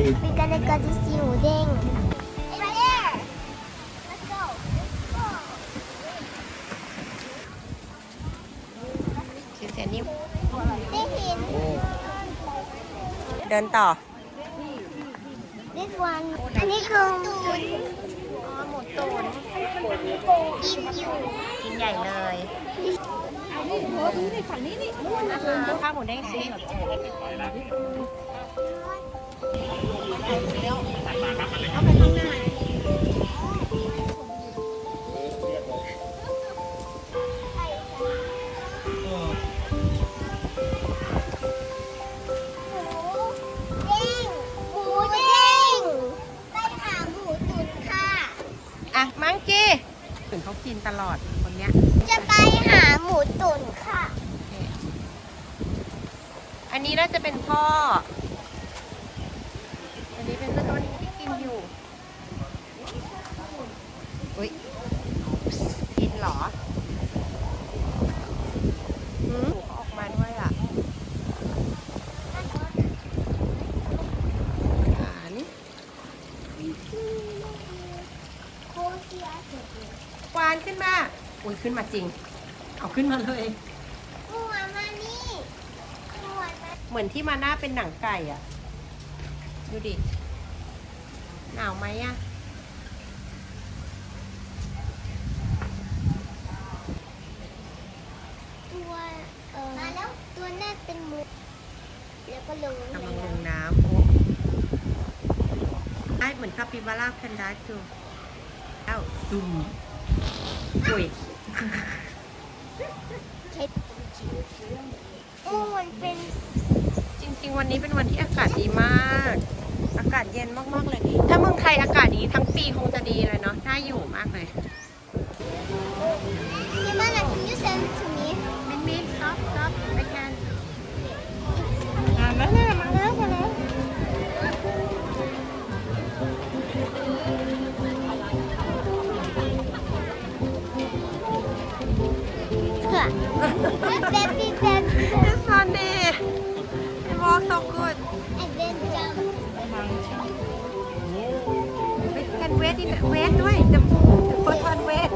see. We're gonna go to see Udeng. Right there. เสียด้เเดินต่อ this one อันนี้คืออ๋อหมูตุนอิ่อยู่กินใหญ่เลยอานี่หัวดูนี่ฝั่งนี้นี่นู่นนะข้าวหมูแดงซี เด้งไปหาหมูตุ๋นค่ะอะ มังกี้ถึงเขากินตลอดคนเนี้ย จะไปหาหมูตุ๋นค่ะ อันนี้น่าจะเป็นพ่อ อันนี้เป็นต้นที่กินอยู่ อุ้ย กิน เหรอหืมออกมาด้วยอะหวานโคเชียเสร็จแล้วหวานขึ้นมา อุ้ยขึ้นมาจริง เอาขึ้นมาเลยหมวนมานี่หมวนมาเหมือนที่มาหน้าเป็นหนังไก่อะ ดูดิ หนาวไหมอะ ตัวเออมาแล้วตัวแรกเป็นหมู แล้วก็ลงกำลังลงน้ำโอ้ไอเหมือนคาปิบาร่าแพนด้าจูเอ้าดุมอุ้ยโอ้มันเป็นจริง ๆ วันนี้เป็นวันที่อากาศดีมาก อากาศเย็นมากๆเลย ถ้าเมืองไทยอากาศดีทั้งปีคงจะดีเลยเนาะน่าอยู่มากเลยยี่ And then we went It's funny. It was so good. and then jump. We can wait in wait ด้วย the the first one wait.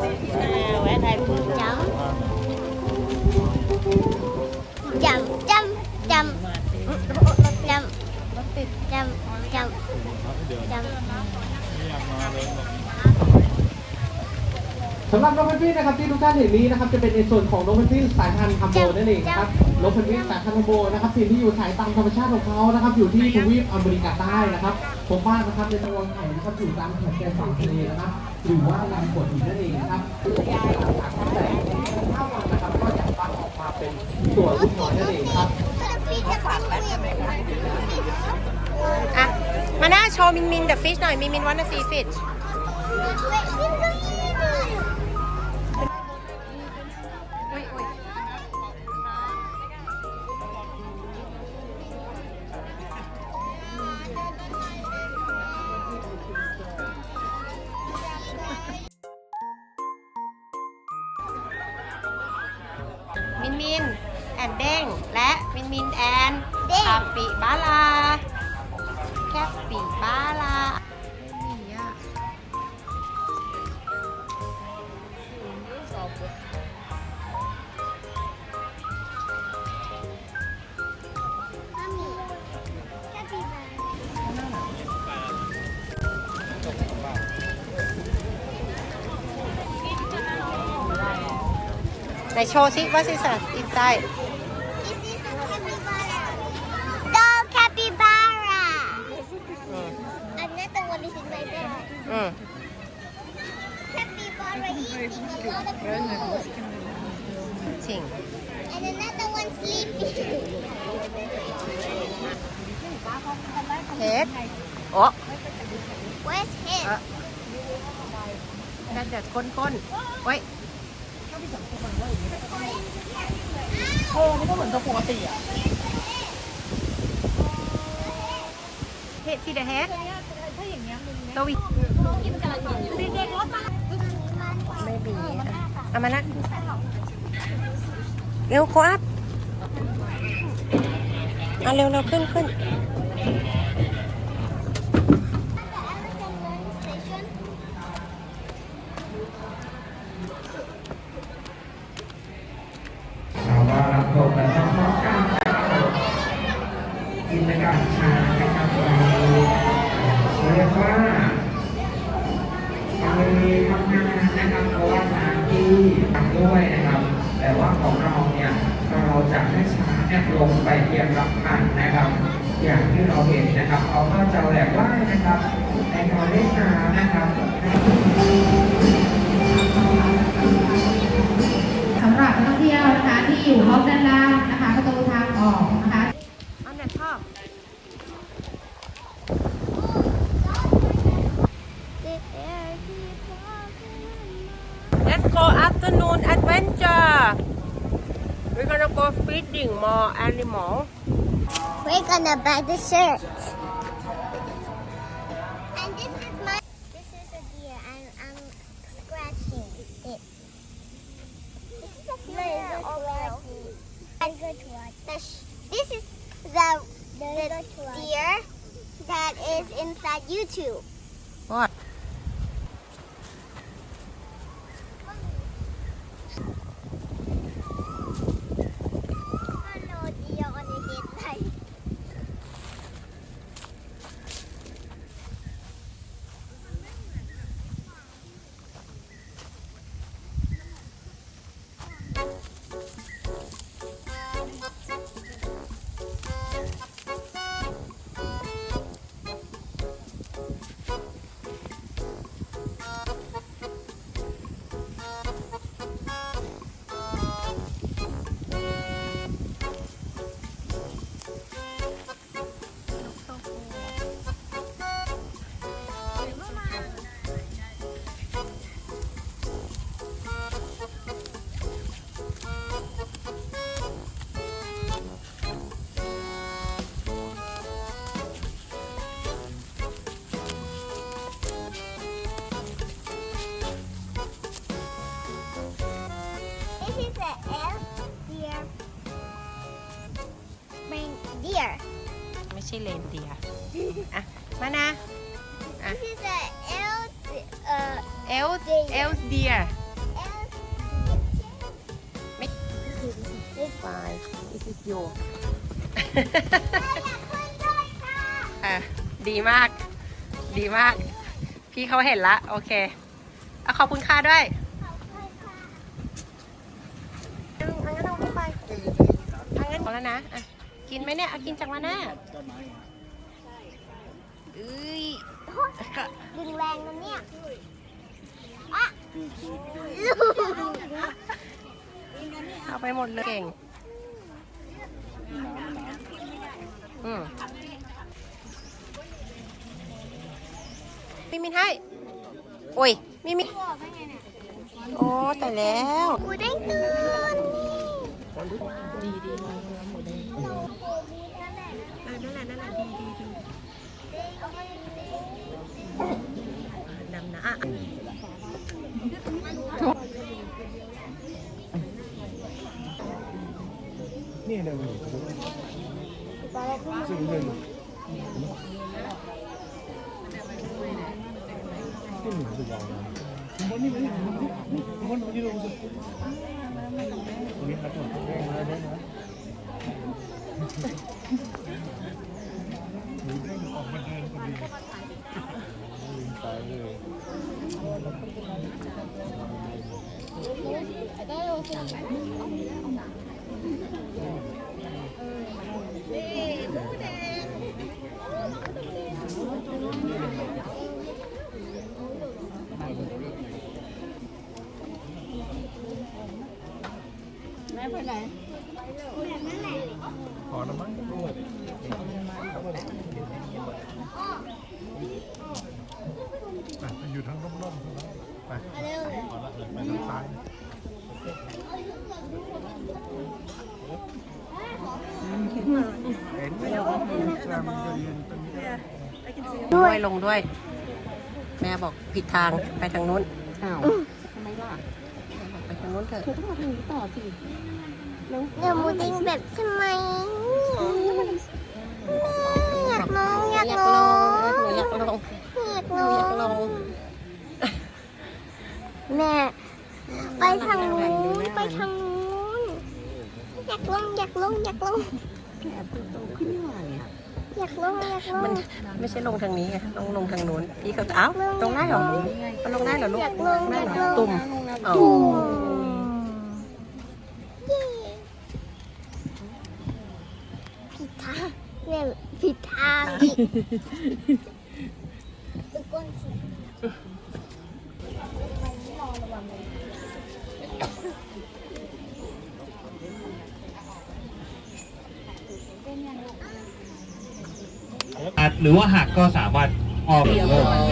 Jump. Jump, jump, jump. Jump. Jump, jump, jump. สำหรับนกเพนกวินนะครับที่ทุกท่านเห็นนี้นะครับจะเป็นในส่วนของนกเพนกวินสายพันธุ์คัมโบนั่นเองครับนกเพนกวินสายพันธุ์คัมโบนะครับสิ่งที่อยู่สายตามธรรมชาติของเขานะครับอยู่ที่ทวีปอเมริกาใต้นะครับพบว่านะครับในตะวันไข่นะครับอยู่ตามแถบแกนฝั่งทะเลนะครับหรือว่าลำกดหินนั่นเองนะครับแต่ถ้าวันนะครับก็จะฟักออกมาเป็นตัวลูกน้อยนั่นเองครับอะมาหน้าโชว์มินมิน the fish หน่อยมินมิน wanna see fish อุ้ อนเด้ง และมินมินแอนเด้ง คาปิบาลา แคปปิบาลาไม่มีอะไหนโชว์ซิว่าซิสัสอินไซ Dog head oh where's head นั่แต่ก้นก้นเว้เออมันก็เหมือนตัวปกติอะ head see the head ตัววิไม่บีเอามานะเร็วโคอัพเอาเร็วเราขึ้นขึ้น ที่ทำด้วยนะครับ แต่ว่าของเราเนี่ยเราจะให้ช้าเนี่ยลงไปเพียงรับพันนะครับ อย่างที่เราเห็นนะครับเขาก็จะแหลกว่านะครับในการเล่นน้ำนะครับสำหรับนักท่องเที่ยวนะคะที่อยู่รอบด้านล่าง We're gonna feeding more animal We're gonna buy the shirt. And this is my. This is a deer, and I'm scratching it. This is a deer already. And good one. The this is the the deer that is inside YouTube. ใช่เลนเดียร์อะมานะ This is a elf. Uh, เอลเอลเดียร์ elf. ไม่ This ไป this is you อะดีมาก ดีมาก พี่เขาเห็นละ โอเคอะขอบคุณค่าด้วยอันงั้นเอาไปอันงั้นพอแล้วนะอะ กินไหมเนี่ยเอากินจากมาหน้าเอ้ยดึงแรงนะเนี่ยอะเอาไปหมดเลยเก่งอืมมิมินให้ โอ้ยมิมิโอ้แต่แล้วกูได้ตื่น ดีดีนั่นแหละนั่นแหละดีดีดีนำนะอ่ เดินึ่งที่หนึ่งสุดยอดเลยคุณบอลนี่มานี่คุณบอลมาที่ลงตรงนี้ครับผมได้มาได้มาหนูเด้งออกมาเดินพอดีลืมไปเลย พอแล้วมั้งไปอยู่ทางร่มๆไปพอละไปทางซ้าย เห็นไหมว่ามันจะยืนตรงนี้ ด้วยลงด้วย แม่บอกผิดทางไปทางนู้นอ้าวทำไมล่ะไปทางนู้นเถอะเดี๋ยวมูดิ้งแบบทำไมอยากลองอยากอยากลลองหนูอยากลงอยากหลนูออยากลงงแม่ไปทางนู้นไปทางนู้นอยากลงอยากลงอยากลงแอบโตขึ้นหน่อยอะ อยากลงอยากลมันงไม่ใช่ลงทางนี้ไงต้องลงทางนู้นพี่เขาเอ้าลงได้เหรอมันลงได้เหรอลูกอยากลงได้อยากเหรลองตุ่มอ๋อเย้ผิดทางเนี่ยผิดทางอีกไปก้นสิัด หรือว่าหักก็สามารถออก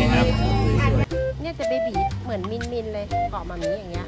นะครับ เนี่ยจะเบบีเหมือนมินมินเลยเกาะมามีอย่างเงี้ย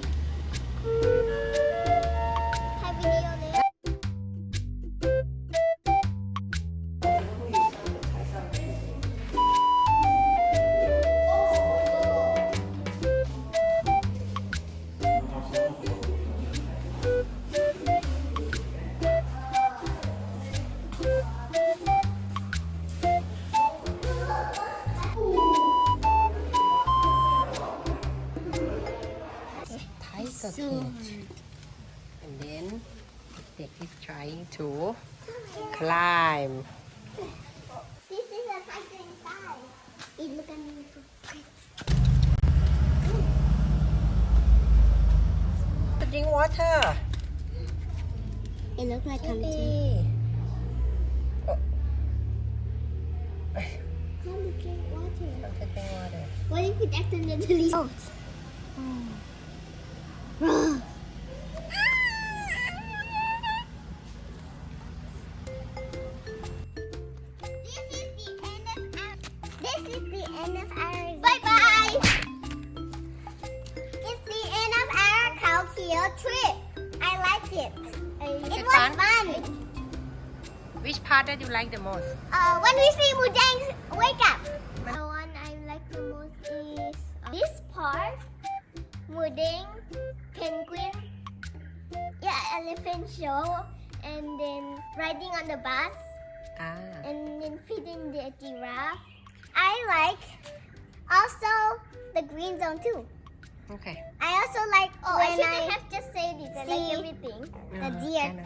And then Dick is trying to climb This is a tiger inside. It look at me. drink water It looks like Kitty. country. Come drink water. Come drink water What if it accidentally out? Oh. oh. Trip. I like it. It it was fun? fun. Which part that you like the most Uh, when we see Mujang wake up. The one I like the most is uh, this part. Mudang, penguin. Yeah, elephant show. And then riding on the bus. Ah. And then feeding the giraffe. I like also the green zone too. Okay. I also like oh, when I I have to say it. I like everything. The deer. No.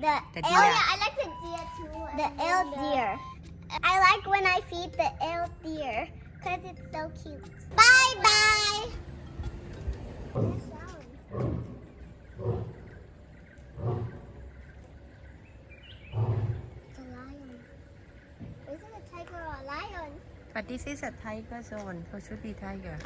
The, the. Oh, yeah, I like the deer too. The elk deer. I like when I feed the elk deer because it's so cute. Bye bye but this is a tiger zone. So should be tiger